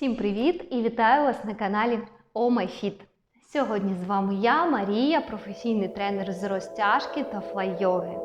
Всім привіт і вітаю вас на каналі My Сьогодні з вами я, Марія, професійний тренер з розтяжки та флай-йоги.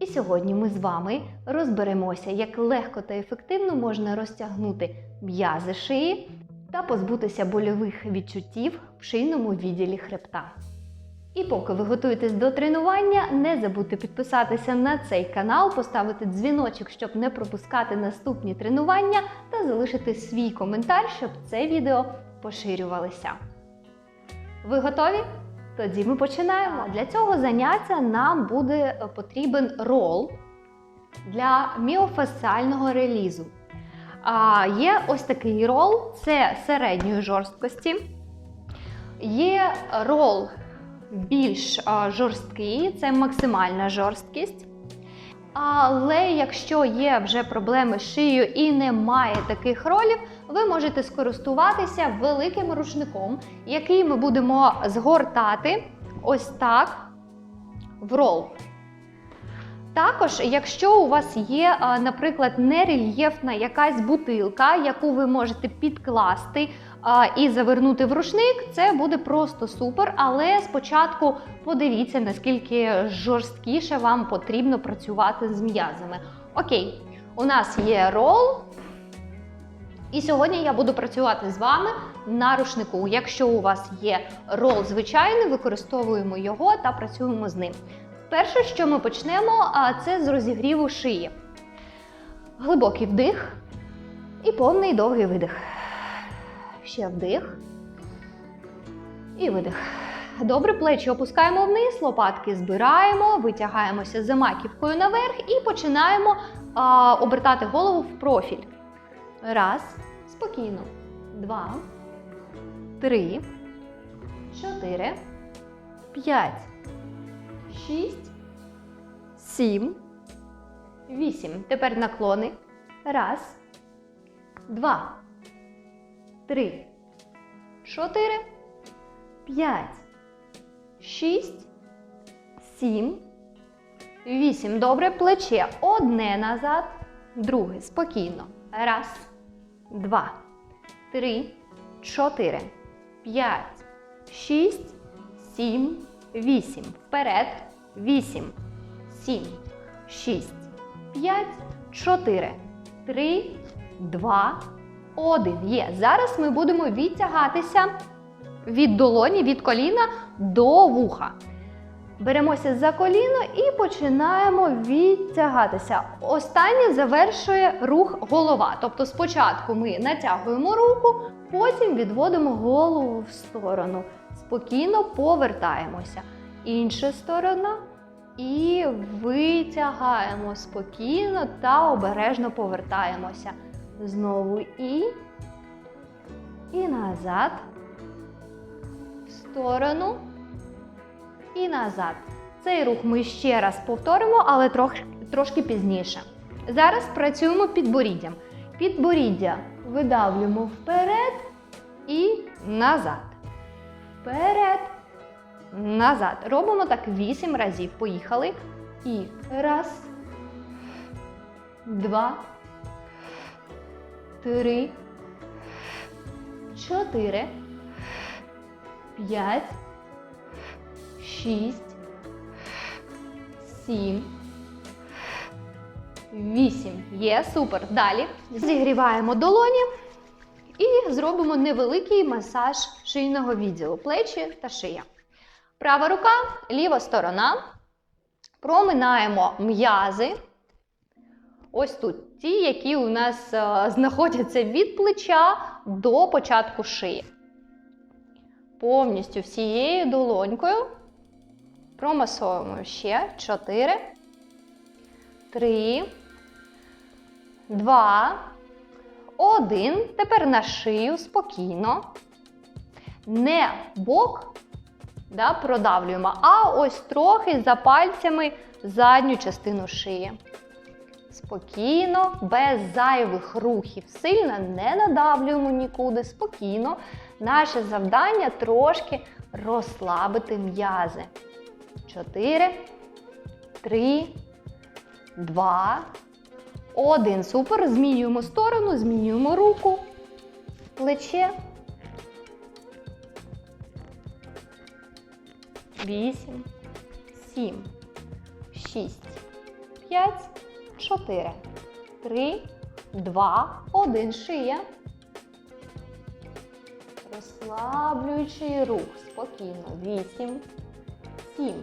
І сьогодні ми з вами розберемося, як легко та ефективно можна розтягнути м'язи шиї та позбутися больових відчуттів в шийному відділі хребта. І поки ви готуєтесь до тренування, не забудьте підписатися на цей канал, поставити дзвіночок, щоб не пропускати наступні тренування, та залишити свій коментар, щоб це відео поширювалося. Ви готові? Тоді ми починаємо. Для цього заняття нам буде потрібен рол для міофасціального релізу. А, Є ось такий рол, це середньої жорсткості. Є рол більш жорсткий, це максимальна жорсткість. Але якщо є вже проблеми з шиєю і немає таких ролів, ви можете скористуватися великим рушником, який ми будемо згортати ось так в рол. Також, якщо у вас є, наприклад, нерельєфна якась бутилка, яку ви можете підкласти і завернути в рушник, це буде просто супер. Але спочатку подивіться, наскільки жорсткіше вам потрібно працювати з м'язами. Окей, у нас є рол. І сьогодні я буду працювати з вами на рушнику. Якщо у вас є рол звичайний, використовуємо його та працюємо з ним. Перше, що ми почнемо, це з розігріву шиї. Глибокий вдих і повний довгий видих. Ще вдих. І видих. Добре, плечі опускаємо вниз, лопатки збираємо, витягаємося за маківкою наверх і починаємо а, обертати голову в профіль. Раз. Спокійно. Два. Три. Чотири. П'ять. Шість. Сім. Вісім. Тепер наклони. Раз. Два. Три. Чотири. П'ять. Шість. Сім. Вісім. Добре. Плече. Одне назад. Друге. Спокійно. Раз. Два. Три. Чотири. П'ять. Шість. Сім. Вісім. Вперед. Вісім. Сім. Шість. П'ять. Чотири. Три. Два. Один. Є. Зараз ми будемо відтягатися від долоні, від коліна до вуха. Беремося за коліно і починаємо відтягатися. Останнє завершує рух голова. Тобто спочатку ми натягуємо руку, потім відводимо голову в сторону. Спокійно повертаємося. Інша сторона. І витягаємо спокійно та обережно повертаємося. Знову і. І назад. В сторону. І назад. Цей рух ми ще раз повторимо, але трошки, трошки пізніше. Зараз працюємо підборіддям. Підборіддя видавлюємо вперед і назад. Вперед. Назад. Робимо так 8 разів. Поїхали. І раз. Два. Три. Чотири. П'ять. Шість. Сім. Вісім. Є, супер. Далі зігріваємо долоні і зробимо невеликий масаж шийного відділу, плечі та шия. Права рука, ліва сторона. Проминаємо м'язи. Ось тут ті, які у нас е, знаходяться від плеча до початку шиї. Повністю всією долонькою. Промасовуємо ще 4, 3, 2, 1. Тепер на шию спокійно. Не бок да, продавлюємо, а ось трохи за пальцями задню частину шиї. Спокійно, без зайвих рухів. Сильно не надавлюємо нікуди. Спокійно. Наше завдання трошки розслабити м'язи. Чотири, три, два, один. Супер. Змінюємо сторону, змінюємо руку, плече. Вісім, сім, шість, п'ять, чотири, три, два, один. Шия. Розслаблюючий рух. Спокійно. Вісім, сім,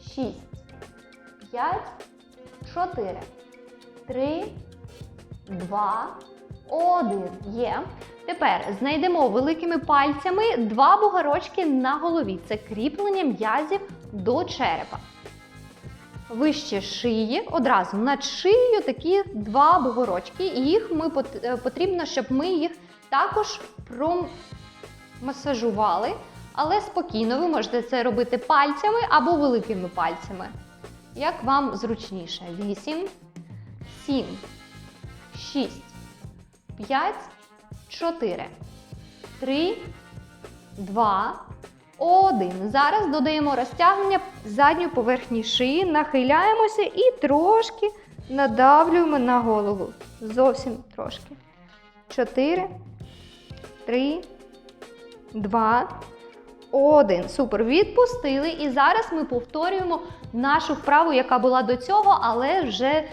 шість, п'ять, чотири, три, два, один. Є. Тепер знайдемо великими пальцями два бугорочки на голові. Це кріплення м'язів до черепа. Вище шиї, одразу над шиєю такі два бугорочки. І їх ми е, потрібно, щоб ми їх також промасажували. Але спокійно ви можете це робити пальцями або великими пальцями. Як вам зручніше? 8, 7, 6, 5, 4, 3, 2, 1. Зараз додаємо розтягнення задньої поверхні шиї, нахиляємося і трошки надавлюємо на голову. Зовсім трошки. 4, 3, 2, 1. Супер. Відпустили. І зараз ми повторюємо нашу вправу, яка була до цього, але вже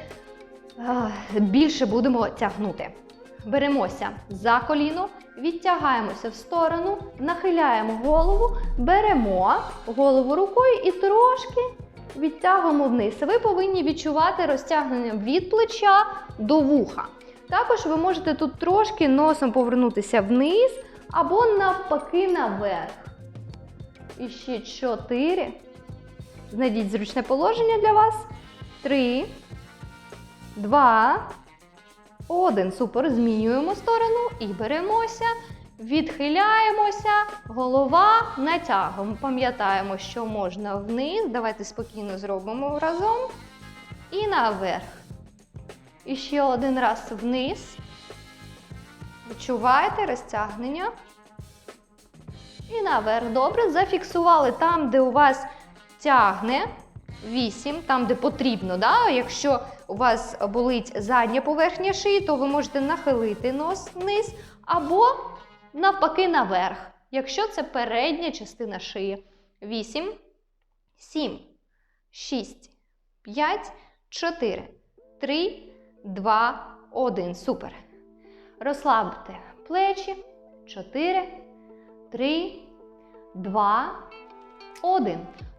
більше будемо тягнути. Беремося за коліно, відтягаємося в сторону, нахиляємо голову, беремо голову рукою і трошки відтягуємо вниз. Ви повинні відчувати розтягнення від плеча до вуха. Також ви можете тут трошки носом повернутися вниз або навпаки наверх. І ще чотири. Знайдіть зручне положення для вас. Три, два, один. Супер. Змінюємо сторону і беремося. Відхиляємося, голова натягуємо. Пам'ятаємо, що можна вниз. Давайте спокійно зробимо разом. І наверх. І ще один раз вниз. Відчуваєте розтягнення. І наверх. Добре. Зафіксували там, де у вас тягне. 8, там, де потрібно. Да? Якщо у вас болить задня поверхня шиї, то ви можете нахилити нос вниз або навпаки наверх, якщо це передня частина шиї. 8, 7, 6, 5, 4, 3, 2, 1. Супер. Розслабте плечі. 4, 3, 2, 1.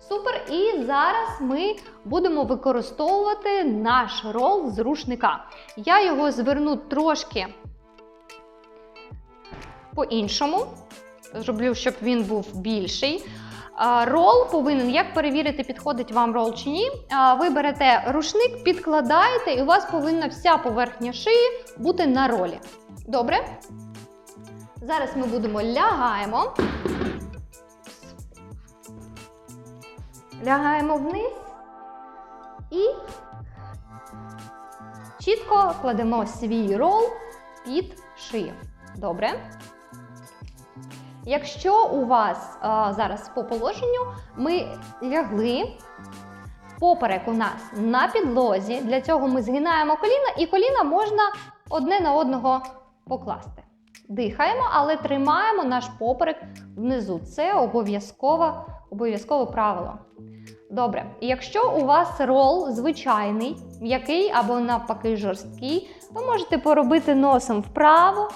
Супер. І зараз ми будемо використовувати наш рол з рушника. Я його зверну трошки по-іншому. Зроблю, щоб він був більший. Рол повинен, як перевірити, підходить вам рол чи ні. Ви берете рушник, підкладаєте, і у вас повинна вся поверхня шиї бути на ролі. Добре? Зараз ми будемо лягаємо. Лягаємо вниз і чітко кладемо свій рол під шию. Добре? Якщо у вас а, зараз по положенню ми лягли, поперек у нас на підлозі, для цього ми згинаємо коліна, і коліна можна одне на одного покласти. Дихаємо, але тримаємо наш поперек внизу. Це обов'язкове обов'язкове правило. Добре, якщо у вас рол звичайний, м'який або навпаки жорсткий, ви можете поробити носом вправо,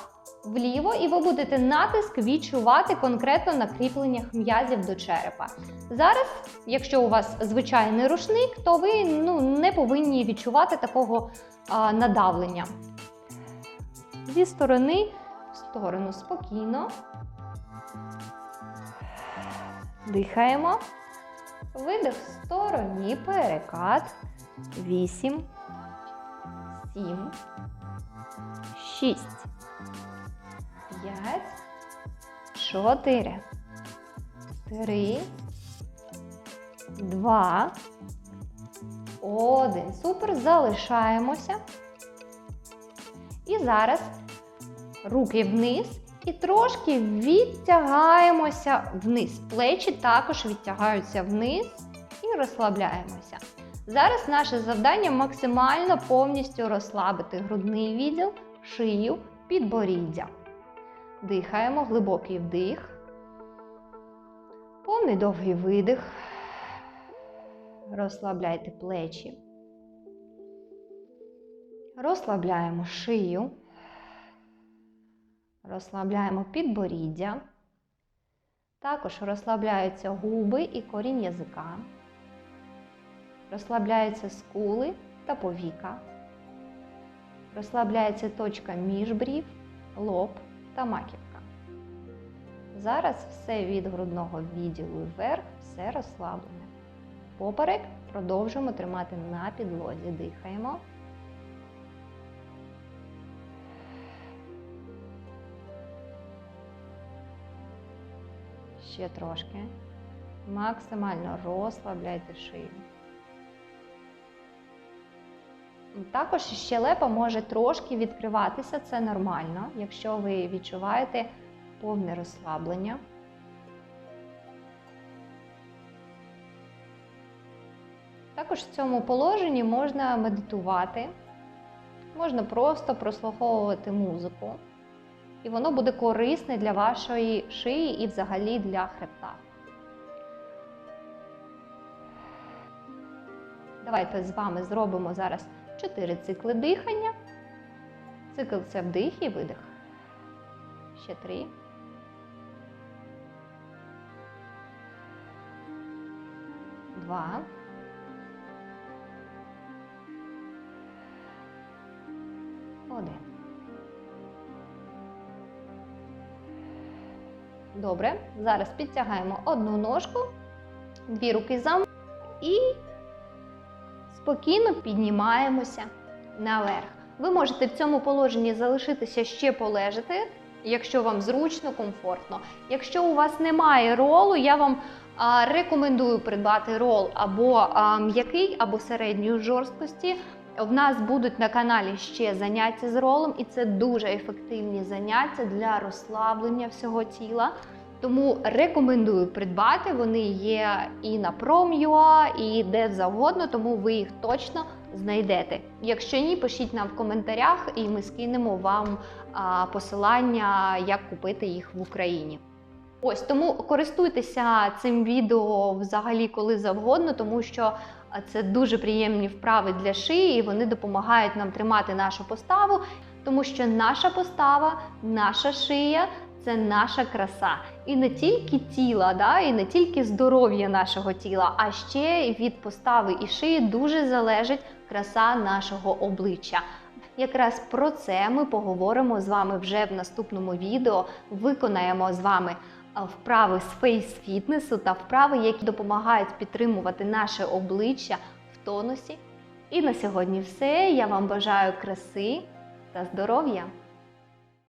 вліво, і ви будете натиск відчувати конкретно на кріпленнях м'язів до черепа. Зараз, якщо у вас звичайний рушник, то ви ну, не повинні відчувати такого а, надавлення. Зі сторони в сторону спокійно. Дихаємо. Видих в стороні, перекат. 8, 7, 6, 5, 4, 3, 2, 1. Супер. Залишаємося. І зараз руки вниз і трошки відтягаємося вниз. Плечі також відтягаються вниз і розслабляємося. Зараз наше завдання максимально повністю розслабити грудний відділ, шию, підборіддя. Дихаємо, глибокий вдих. Повний довгий видих. Розслабляйте плечі. Розслабляємо шию. Розслабляємо підборіддя. Також розслабляються губи і корінь язика. Розслабляються скули та повіка. Розслабляється точка між брів, лоб та маківка. Зараз все від грудного відділу вверх, все розслаблене. Поперек продовжуємо тримати на підлозі. Дихаємо. Ще трошки. Максимально розслабляйте шию. Також щелепа може трошки відкриватися, це нормально, якщо ви відчуваєте повне розслаблення. Також в цьому положенні можна медитувати, можна просто прослуховувати музику, і воно буде корисне для вашої шиї і взагалі для хребта. Давайте з вами зробимо зараз 4 цикли дихання. Цикл це вдих і видих. Ще три. Два. Один. Добре. Зараз підтягаємо одну ножку, дві руки за і спокійно піднімаємося наверх. Ви можете в цьому положенні залишитися ще полежати, якщо вам зручно, комфортно. Якщо у вас немає ролу, я вам а, рекомендую придбати рол або а, м'який, або середньої жорсткості. В нас будуть на каналі ще заняття з ролом, і це дуже ефективні заняття для розслаблення всього тіла. Тому рекомендую придбати. Вони є і на Prom.ua, і де завгодно, тому ви їх точно знайдете. Якщо ні, пишіть нам в коментарях, і ми скинемо вам посилання, як купити їх в Україні. Ось тому користуйтеся цим відео взагалі коли завгодно, тому що це дуже приємні вправи для шиї, і вони допомагають нам тримати нашу поставу, тому що наша постава, наша шия це наша краса. І не тільки тіла, да, і не тільки здоров'я нашого тіла, а ще від постави і шиї дуже залежить краса нашого обличчя. Якраз про це ми поговоримо з вами вже в наступному відео. Виконаємо з вами вправи з фейс-фітнесу та вправи, які допомагають підтримувати наше обличчя в тонусі. І на сьогодні все. Я вам бажаю краси та здоров'я!